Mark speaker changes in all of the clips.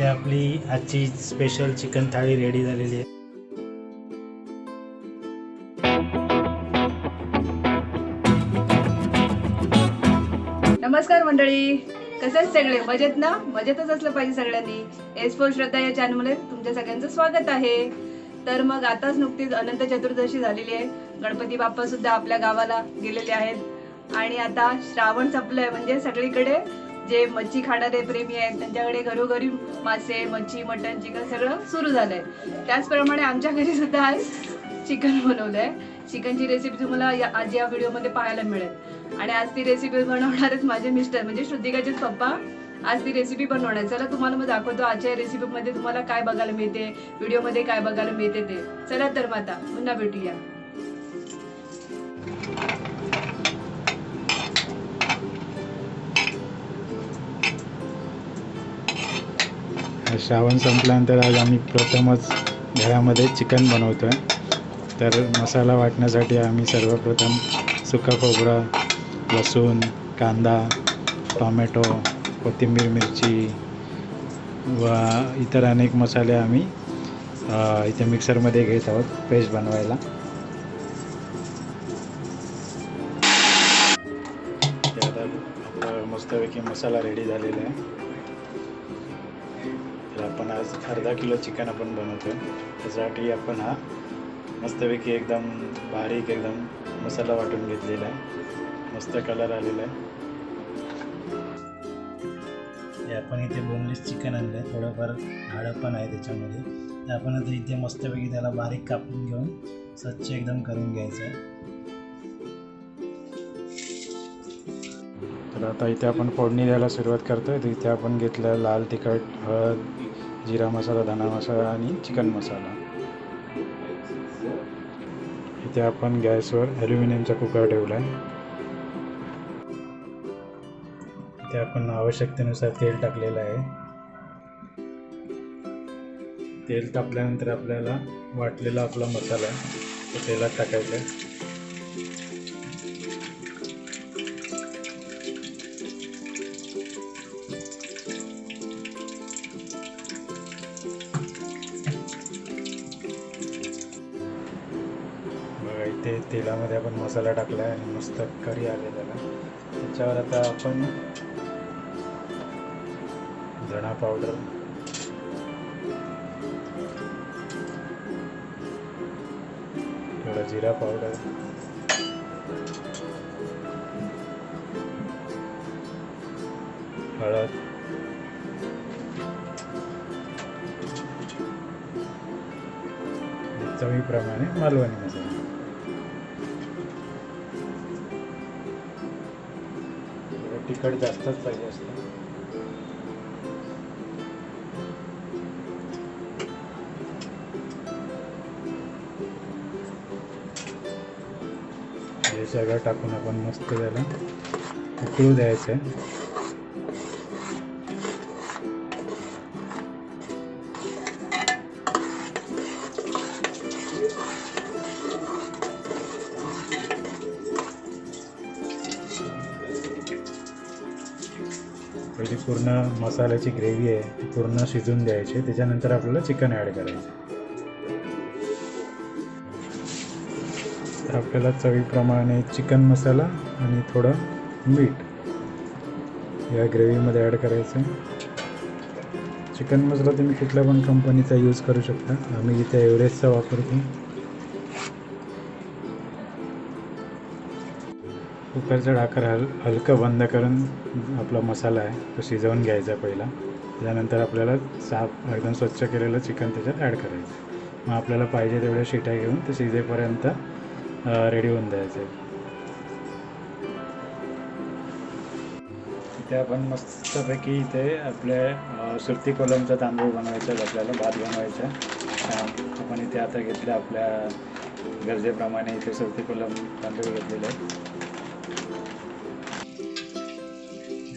Speaker 1: इथे आपली आजची स्पेशल चिकन थाळी रेडी झालेली आहे.
Speaker 2: नमस्कार मंडळी. कसं सगळे? मजेत ना? मजेतच असलं पाहिजे सगळ्यांनी. एस फोर श्रद्धा या चॅनलमध्ये तुमच्या सगळ्यांचं स्वागत आहे. तर मग आताच नुकतीच अनंत चतुर्दशी झालेली आहे. गणपती बाप्पा सुद्धा आपल्या गावाला गेलेले आहेत. आणि आता श्रावण संपलंय. म्हणजे सगळीकडे जे मच्छी खाणारे प्रेमी आहेत त्यांच्याकडे घरोघरी मासे मच्छी मटण चिकन सगळं सुरू झालंय. त्याचप्रमाणे आमच्या घरी सुद्धा आज चिकन बनवलंय. चिकनची रेसिपी तुम्हाला या आज या व्हिडिओमध्ये पाहायला मिळेल. आणि आज ती रेसिपी बनवणार आहेत माझे मिस्टर म्हणजे श्रुतिकाचेच पप्पा आज ती रेसिपी बनवणार चला तुम्हाला मग दाखवतो आजच्या रेसिपीमध्ये तुम्हाला काय बघायला मिळते व्हिडिओमध्ये काय बघायला मिळते ते. चला तर माता पुन्हा भेटूया.
Speaker 1: श्रावण संपल्यानंतर आज आम्ही प्रथमच घरामध्ये चिकन बनवतो आहे तर मसाला वाटण्यासाठी आम्ही सर्वप्रथम सुका खोबरं लसूण कांदा टॉमॅटो कोथिंबीर मिरची व इतर अनेक मसाले आम्ही इथे मिक्सरमध्ये घेत आहोत पेस्ट बनवायला. मस्तपैकी मसाला रेडी झालेला आहे. अर्धा किलो चिकन आपण बनवतो त्यासाठी आपण हा मस्तपैकी एकदम बारीक एकदम मसाला वाटून घेतलेला आहे. मस्त कलर आलेला आहे. हे आपण इथे बोनलेस चिकन आणलं आहे थोडंफार हाडं पण आहे त्याच्यामध्ये. ते आपण आता इथे मस्तपैकी त्याला बारीक कापून घेऊन स्वच्छ एकदम करून घ्यायचं आहे. तर आता इथे आपण फोडणी द्यायला सुरुवात करतोय. तर इथे आपण घेतलं लाल तिखट हळद जिरा मसाला धना मसाला आणि चिकन मसाला. इथे आपण गॅसवर ॲल्युमिनियमचा कुकर ठेवला आहे इथे आपण आवश्यकतेनुसार तेल टाकलेलं आहे. तेल तापल्यानंतर आपल्याला वाटलेला आपला मसाला तो तेलात टाकायचा आहे. ते तेलामध्ये आपण मसाला टाकला आहे आणि मस्त करी आले त्याला. त्याच्यावर आता आपण धणा पावडर. थोडा जिरा पावडर. हळद. चवीप्रमाणे मालवणी मसाला. तिखट जास्तच पाहिजे असतं. हे सगळं टाकून आपण मस्त त्याला उकळू द्यायचं. आहे पहिली पूर्ण मसाल्याची ग्रेव्ही आहे ती पूर्ण शिजून द्यायची. त्याच्यानंतर आपल्याला चिकन ॲड करायचं. तर आपल्याला चवीप्रमाणे चिकन मसाला आणि थोडं मीठ या ग्रेव्हीमध्ये ॲड करायचं चिकन मसाला तुम्ही कुठल्या पण कंपनीचा यूज करू शकता. आम्ही इथे एव्हरेस्टचा वापरतो. कुकरचं ढाकर हल हलकं बंद करून आपला मसाला आहे तो शिजवून घ्यायचा पहिला. त्यानंतर आपल्याला साफ एकदम स्वच्छ केलेलं चिकन त्याच्यात ॲड करायचं. मग आपल्याला पाहिजे तेवढ्या शिट्या घेऊन ते शिजेपर्यंत रेडी होऊन द्यायचं. इथे आपण मस्तपैकी इथे आपल्या सुरती कोलमचा तांदूळ बनवायचा आपल्याला भात बनवायचा. आपण इथे आता घेतलं आपल्या गरजेप्रमाणे इथे सुरती कोलम तांदूळ घेतलेले.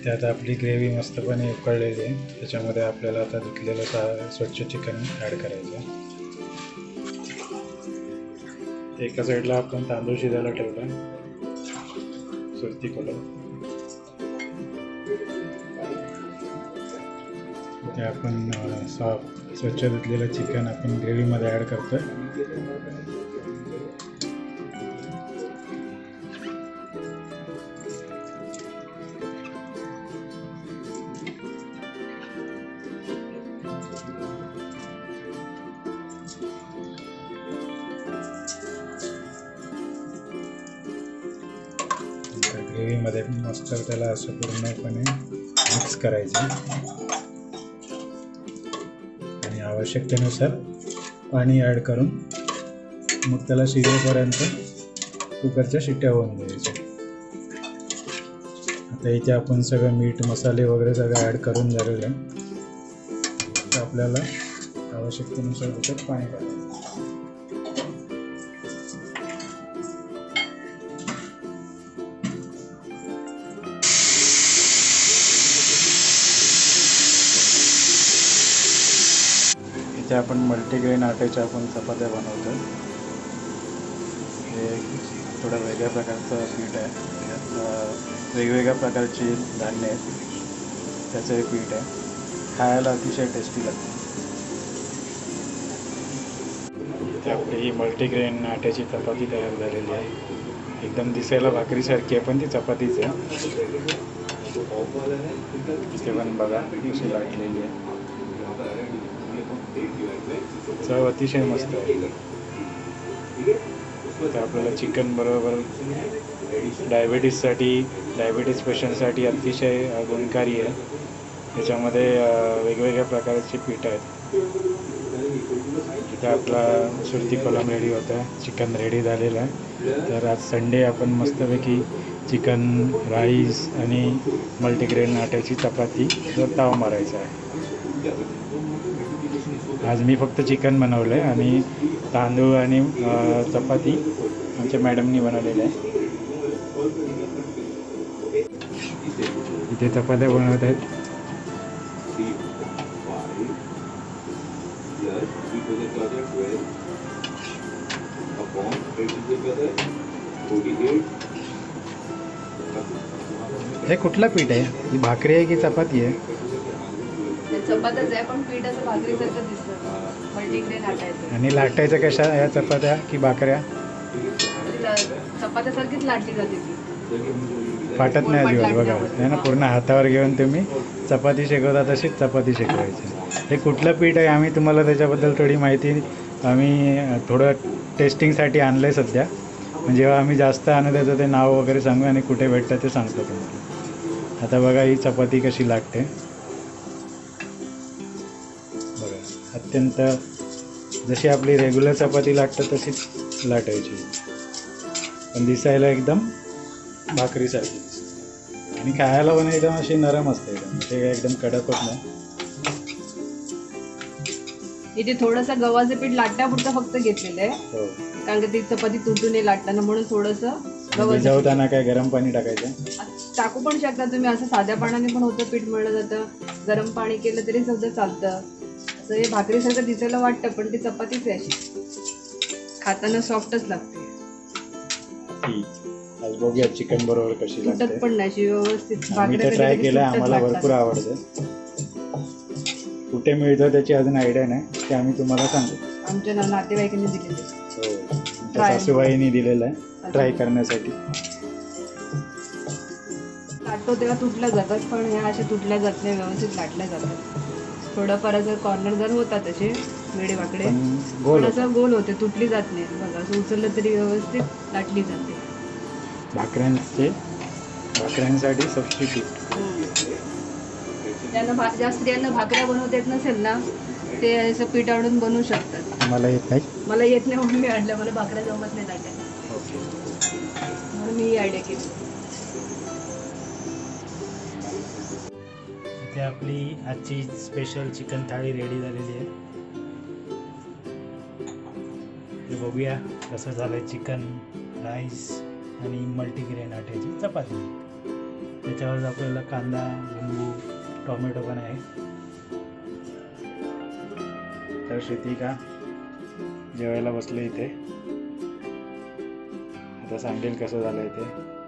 Speaker 1: त्यात आता आपली ग्रेव्ही मस्तपणे उकळलेली आहे. त्याच्यामध्ये आपल्याला आता धुतलेलं सा स्वच्छ चिकन ॲड करायचं आहे. एका साईडला आपण तांदूळ शिजायला ठेवला. सुरती कलर ते आपण अ, सॉफ्ट स्वच्छ धुतलेलं चिकन आपण ग्रेव्हीमध्ये ॲड करतो ग्रेव्हीमध्ये मस्त त्याला असं पूर्णपणे मिक्स करायचं. आणि आवश्यकतेनुसार पाणी ॲड करून मग त्याला शिजेपर्यंत कुकरच्या शिट्ट्या होऊन द्यायच्या. आता इथे आपण सगळं मीठ मसाले वगैरे सगळं ॲड करून झालेलं आहे. तर आपल्याला आवश्यकतेनुसार त्याच्यात पाणी टाकायचं. इथे आपण मल्टीग्रेन आट्याच्या आपण चपात्या बनवतो. हे थोडं वेगळ्या प्रकारचं पीठ आहे. वेगवेगळ्या प्रकारची धान्य आहेत. त्याचं हे पीठ आहे. खायला अतिशय टेस्टी लागते. इथे आपली ही मल्टीग्रेन आट्याची चपाती तयार झालेली आहे. एकदम दिसायला भाकरीसारखी आहे पण ती चपातीच आहे. पण बघा कशी लाटलेली आहे. चव अतिशय मस्त आहे. तर आपल्याला चिकन बरोबर डायबेटीजसाठी डायबेटीज पेशंटसाठी अतिशय गुणकारी आहे. त्याच्यामध्ये वेगवेगळ्या प्रकारचे पीठ आहेत. तिथे आपला सुरती कोलम रेडी होता चिकन रेडी झालेलं आहे. तर आज संडे आपण मस्तपैकी चिकन राईस आणि मल्टीग्रेन आट्याची चपाती ताव मारायचा आहे. आज मी फक्त चिकन बनवलं आहे आणि तांदूळ आणि चपाती आमच्या मॅडमनी बनवलेलं आहे इथे चपात्या बनवत आहेत. हे कुठलं पीठ आहे? ही भाकरी आहे की चपाती आहे?
Speaker 2: चपातच आहे पण पीठ असं भाकरीसारखं दिसतं. मल्टीग्रेन आटायचं
Speaker 1: आणि लाटायचं कशा या चपात्या की भाकऱ्या?
Speaker 2: चपात्यासारखीच लाटली जाते ती.
Speaker 1: फाटत नाही अजिबात बघा. आहे ना पूर्ण हातावर घेऊन तुम्ही चपाती शेकवता तशीच चपाती शेकवायची. हे कुठलं पीठ आहे? आम्ही तुम्हाला त्याच्याबद्दल थोडी माहिती आम्ही थोडं टेस्टिंगसाठी आणलं आहे सध्या. म्हणजे जेव्हा आम्ही जास्त आणू त्याचं ते नाव वगैरे सांगू आणि कुठे भेटतं ते सांगतो तुम्हाला. आता बघा ही चपाती कशी लागते. अत्यंत जशी आपली रेग्युलर चपाती लागतं तशीच लाटायची. पण दिसायला एकदम भाकरीसारखी. आणि खायला पण एकदम अशी नरम असते एकदम. ते काय एकदम कडक होत नाही.
Speaker 2: इथे थोडंसं गव्हाचं पीठ लाटण्यापुरतं फक्त घेतलेलं आहे.
Speaker 1: हो.
Speaker 2: कारण की ती चपाती तुटू नये लाटताना म्हणून थोडंसं गव्हाचं.
Speaker 1: भिजवताना काय गरम पाणी टाकायचं?
Speaker 2: टाकू पण शकता तुम्ही. असं साध्या पाण्याने पण होतं पीठ मळलं जातं. गरम पाणी केलं तरी सुद्धा चालतं. हे भाकरीसारखं दिसायला वाटतं पण ती चपातीच आहे अशी. खाताना सॉफ्टच लागते.
Speaker 1: आज बघूया चिकन बरोबर कशी
Speaker 2: तुटत
Speaker 1: लागते.
Speaker 2: पण नाही अशी व्यवस्थित
Speaker 1: आम्ही तर
Speaker 2: भाकऱ्या
Speaker 1: ट्राय केलं आम्हाला. भरपूर आवडतं. कुठे मिळतं त्याची अजून आयडिया नाही ते आम्ही तुम्हाला सांगू.
Speaker 2: आमच्या ना- नातेवाईकांनी दिलेले.
Speaker 1: हो आमच्या
Speaker 2: Try.
Speaker 1: सासूबाईंनी दिलेलं आहे ट्राय करण्यासाठी.
Speaker 2: लाटतो तेव्हा तुटल्या जातात पण ह्या अशा तुटल्या जात नाही व्यवस्थित लाटल्या जातात. थोडंफार जर कॉर्नर जर होतात असे वेडे वाकडे
Speaker 1: गोल होतं.
Speaker 2: असं गोल होते तुटली जात नाही बघा असं उचललं तरी व्यवस्थित लाटली जाते.
Speaker 1: भाकऱ्यांचे भाकऱ्यांसाठी सबस्टिट्यूट
Speaker 2: ज्यांना ज्या स्त्रियांना भाकऱ्या बनवता येत नसेल ना ते असं पीठ आणून बनवू शकतात.
Speaker 1: मला येत नाही.
Speaker 2: मला येत नाही म्हणून मी आणलं. मला भाकऱ्या जमत नाही
Speaker 1: ओके.
Speaker 2: म्हणून मी आयडिया केली.
Speaker 1: इथे आपली आजची स्पेशल चिकन थाळी रेडी झालेली आहे. बघूया कसं झालं चिकन राईस आणि मल्टीग्रेन आट्याची चपाती. त्याच्यावर आपल्याला कांदा लिंबू टोमॅटो पण आहे. तर श्रुतिका जेवायला बसले इथे. आता सांगेल कसं झालं इथे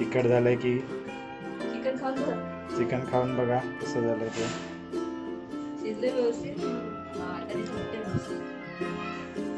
Speaker 1: तिखट झालंय की
Speaker 2: चिकन खाऊन
Speaker 1: चिकन खाऊन बघा कसं झालं ते.
Speaker 2: शिजले व्यवस्थित. हा, आता ते मस्त.